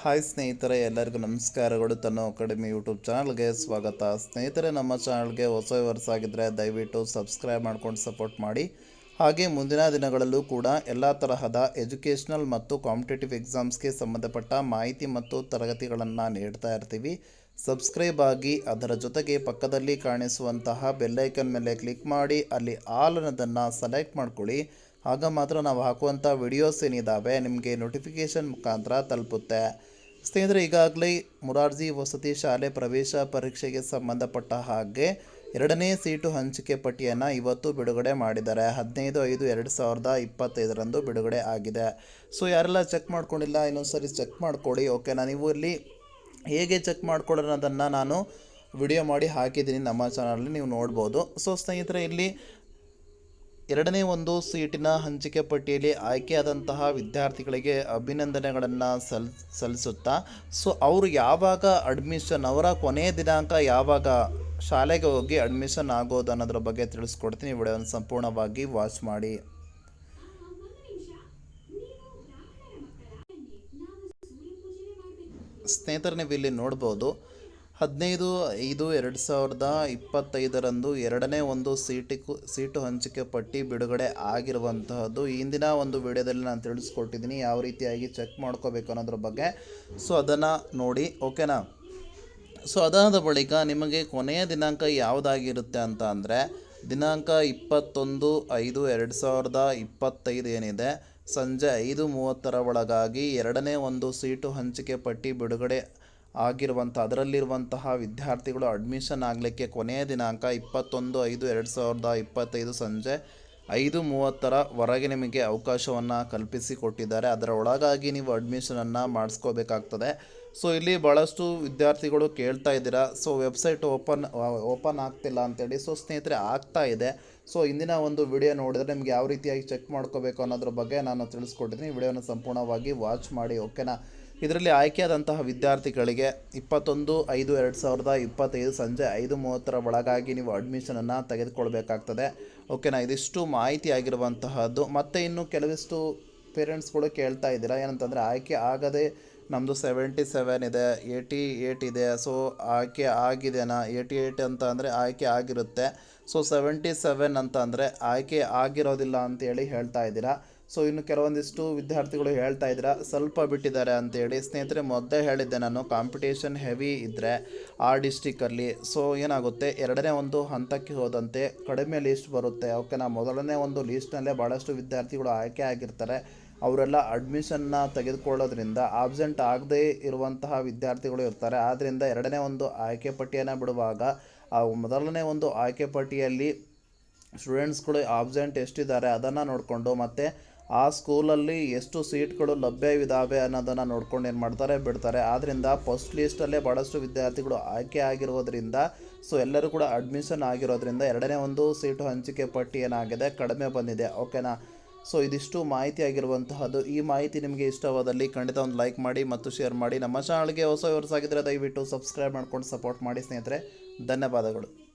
Hi ಸ್ನೇಹಿತರೆ, ಎಲ್ಲರಿಗೂ ನಮಸ್ಕಾರಗಳು ತನ್ನ ಅಕಾಡೆಮಿ ಯೂಟ್ಯೂಬ್ ಚಾನಲ್ಗೆ ಸ್ವಾಗತ. ಸ್ನೇಹಿತರೆ, ನಮ್ಮ ಚಾನಲ್ಗೆ ಹೊಸ ವರ್ಷ ಆಗಿದ್ದರೆ ದಯವಿಟ್ಟು ಸಬ್ಸ್ಕ್ರೈಬ್ ಮಾಡ್ಕೊಂಡು ಸಪೋರ್ಟ್ ಮಾಡಿ. ಹಾಗೆ ಮುಂದಿನ ದಿನಗಳಲ್ಲೂ ಕೂಡ ಎಲ್ಲ ತರಹದ ಎಜುಕೇಷನಲ್ ಮತ್ತು ಕಾಂಪಿಟೇಟಿವ್ ಎಕ್ಸಾಮ್ಸ್ಗೆ ಸಂಬಂಧಪಟ್ಟ ಮಾಹಿತಿ ಮತ್ತು ತರಗತಿಗಳನ್ನು ನೀಡ್ತಾ ಇರ್ತೀವಿ. ಸಬ್ಸ್ಕ್ರೈಬ್ ಆಗಿ ಅದರ ಜೊತೆಗೆ ಪಕ್ಕದಲ್ಲಿ ಕಾಣಿಸುವಂತಹ ಬೆಲ್ಲೈಕನ್ ಮೇಲೆ ಕ್ಲಿಕ್ ಮಾಡಿ, ಅಲ್ಲಿ ಆಲ್ ಅನ್ನೋದನ್ನು ಸೆಲೆಕ್ಟ್ ಮಾಡ್ಕೊಳ್ಳಿ. ಆಗ ಮಾತ್ರ ನಾವು ಹಾಕುವಂಥ ವಿಡಿಯೋಸ್ ಏನಿದ್ದಾವೆ ನಿಮಗೆ ನೋಟಿಫಿಕೇಷನ್ ಮುಖಾಂತರ ತಲುಪುತ್ತೆ. ಸ್ನೇಹಿತರೆ, ಈಗಾಗಲೇ ಮುರಾರ್ಜಿ ವಸತಿ ಶಾಲೆ ಪ್ರವೇಶ ಪರೀಕ್ಷೆಗೆ ಸಂಬಂಧಪಟ್ಟ ಹಾಗೆ ಎರಡನೇ ಸೀಟು ಹಂಚಿಕೆ ಪಟ್ಟಿಯನ್ನು ಇವತ್ತು ಬಿಡುಗಡೆ ಮಾಡಿದ್ದಾರೆ. ಹದಿನೈದು ಐದು ಎರಡು ಸಾವಿರದ ಇಪ್ಪತ್ತೈದರಂದು ಬಿಡುಗಡೆ ಆಗಿದೆ. ಸೊ ಯಾರೆಲ್ಲ ಚೆಕ್ ಮಾಡ್ಕೊಂಡಿಲ್ಲ ಇನ್ನೊಂದು ಸರಿ ಚೆಕ್ ಮಾಡ್ಕೊಳ್ಳಿ ಓಕೆನಾ ನೀವು ಇಲ್ಲಿ ಹೇಗೆ ಚೆಕ್ ಮಾಡ್ಕೊಳ್ಳೋದನ್ನು ನಾನು ವಿಡಿಯೋ ಮಾಡಿ ಹಾಕಿದ್ದೀನಿ ನಮ್ಮ ಚಾನಲಲ್ಲಿ ನೀವು ನೋಡ್ಬೋದು. ಸೊ ಸ್ನೇಹಿತರೆ, ಇಲ್ಲಿ ಎರಡನೇ ಒಂದು ಸೀಟಿನ ಹಂಚಿಕೆ ಪಟ್ಟಿಯಲ್ಲಿ ಆಯ್ಕೆಯಾದಂತಹ ವಿದ್ಯಾರ್ಥಿಗಳಿಗೆ ಅಭಿನಂದನೆಗಳನ್ನು ಸಲ್, ಸಲ್ಲಿಸುತ್ತಾ, ಸೊ ಅವರು ಯಾವಾಗ ಅಡ್ಮಿಷನ್ ಅವರ ಕೊನೆಯ ದಿನಾಂಕ ಯಾವಾಗ ಶಾಲೆಗೆ ಹೋಗಿ ಅಡ್ಮಿಷನ್ ಆಗೋದು ಅನ್ನೋದ್ರ ಬಗ್ಗೆ ತಿಳಿಸ್ಕೊಡ್ತೀನಿ. ವಿಡಿಯೋನ ಸಂಪೂರ್ಣವಾಗಿ ವಾಚ್ ಮಾಡಿ. ಸ್ನೇಹಿತರ, ನೀವು ಇಲ್ಲಿ ನೋಡ್ಬೋದು ಹದಿನೈದು, ಐದು, ಎರಡು ಸಾವಿರದ ಇಪ್ಪತ್ತೈದರಂದು ಎರಡನೇ ಒಂದು ಸೀಟಿಗೂ ಸೀಟು ಹಂಚಿಕೆ ಪಟ್ಟಿ ಬಿಡುಗಡೆ ಆಗಿರುವಂತಹದ್ದು. ಇಂದಿನ ಒಂದು ವಿಡಿಯೋದಲ್ಲಿ ನಾನು ತಿಳಿಸ್ಕೊಟ್ಟಿದ್ದೀನಿ ಯಾವ ರೀತಿಯಾಗಿ ಚೆಕ್ ಮಾಡ್ಕೋಬೇಕು ಅನ್ನೋದ್ರ ಬಗ್ಗೆ. ಸೊ, ಅದನ್ನು ನೋಡಿ, ಓಕೆನಾ? ಸೊ, ಅದಾದ ಬಳಿಕ ನಿಮಗೆ ಕೊನೆಯ ದಿನಾಂಕ ಯಾವುದಾಗಿರುತ್ತೆ ಅಂತ ಅಂದರೆ, ದಿನಾಂಕ ಇಪ್ಪತ್ತೊಂದು, ಐದು, ಎರಡು ಸಾವಿರದ ಇಪ್ಪತ್ತೈದು ಏನಿದೆ, ಸಂಜೆ ಐದು ಮೂವತ್ತರ ಒಳಗಾಗಿ ಎರಡನೇ ಒಂದು ಸೀಟು ಹಂಚಿಕೆ ಪಟ್ಟಿ ಬಿಡುಗಡೆ ಆಗಿರುವಂಥ ಅದರಲ್ಲಿರುವಂತಹ ವಿದ್ಯಾರ್ಥಿಗಳು ಅಡ್ಮಿಷನ್ ಆಗಲಿಕ್ಕೆ ಕೊನೆಯ ದಿನಾಂಕ ಇಪ್ಪತ್ತೊಂದು ಐದು ಎರಡು ಸಾವಿರದ ಇಪ್ಪತ್ತೈದು ಸಂಜೆ ಐದು ಮೂವತ್ತರ ವರೆಗೆ ನಿಮಗೆ ಅವಕಾಶವನ್ನು ಕಲ್ಪಿಸಿಕೊಟ್ಟಿದ್ದಾರೆ. ಅದರ ಒಳಗಾಗಿ ನೀವು ಅಡ್ಮಿಷನನ್ನು ಮಾಡಿಸ್ಕೋಬೇಕಾಗ್ತದೆ. ಸೊ ಇಲ್ಲಿ ಭಾಳಷ್ಟು ವಿದ್ಯಾರ್ಥಿಗಳು ಕೇಳ್ತಾ ಇದ್ದೀರಾ. ಸೊ ವೆಬ್ಸೈಟ್ ಓಪನ್ ಓಪನ್ ಆಗ್ತಿಲ್ಲ ಅಂತೇಳಿ. ಸೊ ಸ್ನೇಹಿತರೆ, ಆಗ್ತಾ ಇದೆ. ಸೊ ಇಂದಿನ ಒಂದು ವಿಡಿಯೋ ನೋಡಿದರೆ ನಿಮ್ಗೆ ಯಾವ ರೀತಿಯಾಗಿ ಚೆಕ್ ಮಾಡ್ಕೋಬೇಕು ಅನ್ನೋದ್ರ ಬಗ್ಗೆ ನಾನು ತಿಳಿಸ್ಕೊಟ್ಟಿದ್ದೀನಿ. ವಿಡಿಯೋನ ಸಂಪೂರ್ಣವಾಗಿ ವಾಚ್ ಮಾಡಿ ಓಕೆನಾ ಇದರಲ್ಲಿ ಆಯ್ಕೆಯಾದಂತಹ ವಿದ್ಯಾರ್ಥಿಗಳಿಗೆ ಇಪ್ಪತ್ತೊಂದು, ಐದು, ಎರಡು ಸಾವಿರದ ಇಪ್ಪತ್ತೈದು ಸಂಜೆ ಐದು ಮೂವತ್ತರ ಒಳಗಾಗಿ ನೀವು ಅಡ್ಮಿಷನನ್ನು ತೆಗೆದುಕೊಳ್ಬೇಕಾಗ್ತದೆ. ಓಕೆನಾ ಇದಿಷ್ಟು ಮಾಹಿತಿ ಆಗಿರುವಂತಹದ್ದು. ಮತ್ತು ಇನ್ನು ಕೆಲವಿಷ್ಟು ಪೇರೆಂಟ್ಸ್ಗಳು ಕೇಳ್ತಾ ಇದ್ದೀರಾ, ಏನಂತಂದರೆ ಆಯ್ಕೆ ಆಗದೆ ನಮ್ಮದು ಸೆವೆಂಟಿ ಸೆವೆನ್ ಇದೆ ಏಯ್ಟಿ ಏಯ್ಟ್ ಇದೆ ಸೊ ಆಯ್ಕೆ ಆಗಿದೆನಾ ಏಯ್ಟಿ ಏಯ್ಟ್ ಅಂತ ಅಂದರೆ ಆಯ್ಕೆ ಆಗಿರುತ್ತೆ. ಸೊ ಸೆವೆಂಟಿ ಸೆವೆನ್ ಅಂತ ಅಂದರೆ ಆಯ್ಕೆ ಆಗಿರೋದಿಲ್ಲ ಅಂತೇಳಿ ಹೇಳ್ತಾ ಇದ್ದೀರಾ. ಸೊ ಇನ್ನು ಕೆಲವೊಂದಿಷ್ಟು ವಿದ್ಯಾರ್ಥಿಗಳು ಹೇಳ್ತಾ ಇದ್ದೀರಾ, ಸ್ವಲ್ಪ ಬಿಟ್ಟಿದ್ದಾರೆ ಅಂತೇಳಿ. ಸ್ನೇಹಿತರೆ, ಮೊದಲೇ ಹೇಳಿದ್ದೆ ನಾನು ಕಾಂಪಿಟೇಷನ್ ಹೆವಿ ಇದ್ದರೆ ಆ ಡಿಸ್ಟಿಕ್ಕಲ್ಲಿ ಸೊ ಏನಾಗುತ್ತೆ, ಎರಡನೇ ಒಂದು ಹಂತಕ್ಕೆ ಹೋದಂತೆ ಕಡಿಮೆ ಲೀಸ್ಟ್ ಬರುತ್ತೆ. ಓಕೆನಾ ಮೊದಲನೇ ಒಂದು ಲೀಸ್ಟ್ನಲ್ಲೇ ಭಾಳಷ್ಟು ವಿದ್ಯಾರ್ಥಿಗಳು ಆಯ್ಕೆ ಆಗಿರ್ತಾರೆ. ಅವರೆಲ್ಲ ಅಡ್ಮಿಷನ್ನ ತೆಗೆದುಕೊಳ್ಳೋದ್ರಿಂದ ಆಬ್ಸೆಂಟ್ ಆಗದೇ ಇರುವಂತಹ ವಿದ್ಯಾರ್ಥಿಗಳು ಇರ್ತಾರೆ. ಆದ್ದರಿಂದ ಎರಡನೇ ಒಂದು ಆಯ್ಕೆ ಪಟ್ಟಿಯನ್ನು ಬಿಡುವಾಗ, ಆ ಮೊದಲನೇ ಒಂದು ಆಯ್ಕೆ ಪಟ್ಟಿಯಲ್ಲಿ ಸ್ಟೂಡೆಂಟ್ಸ್ಗಳು ಆಬ್ಸೆಂಟ್ ಎಷ್ಟಿದ್ದಾರೆ ಅದನ್ನು ನೋಡಿಕೊಂಡು ಮತ್ತು ಆ ಸ್ಕೂಲಲ್ಲಿ ಎಷ್ಟು ಸೀಟ್ಗಳು ಲಭ್ಯವಿದ್ದಾವೆ ಅನ್ನೋದನ್ನು ನೋಡ್ಕೊಂಡು ಏನು ಮಾಡ್ತಾರೆ, ಬಿಡ್ತಾರೆ. ಆದ್ದರಿಂದ ಫಸ್ಟ್ ಲೀಸ್ಟಲ್ಲೇ ಭಾಳಷ್ಟು ವಿದ್ಯಾರ್ಥಿಗಳು ಆಯ್ಕೆ ಆಗಿರೋದ್ರಿಂದ ಸೊ ಎಲ್ಲರೂ ಕೂಡ ಅಡ್ಮಿಷನ್ ಆಗಿರೋದ್ರಿಂದ ಎರಡನೇ ಒಂದು ಸೀಟು ಹಂಚಿಕೆ ಪಟ್ಟಿ ಏನಾಗಿದೆ, ಕಡಿಮೆ ಬಂದಿದೆ. ಓಕೆನಾ ಸೊ ಇದಿಷ್ಟು ಮಾಹಿತಿ ಆಗಿರುವಂತಹದ್ದು. ಈ ಮಾಹಿತಿ ನಿಮಗೆ ಇಷ್ಟವಾದಲ್ಲಿ ಖಂಡಿತ ಒಂದು ಲೈಕ್ ಮಾಡಿ ಮತ್ತು ಶೇರ್ ಮಾಡಿ. ನಮ್ಮ ಚಾನಲ್ಗೆ ಹೊಸ ಆಗಿದ್ದರೆ ದಯವಿಟ್ಟು ಸಬ್ಸ್ಕ್ರೈಬ್ ಮಾಡ್ಕೊಂಡು ಸಪೋರ್ಟ್ ಮಾಡಿ ಸ್ನೇಹಿತರೆ. ಧನ್ಯವಾದಗಳು.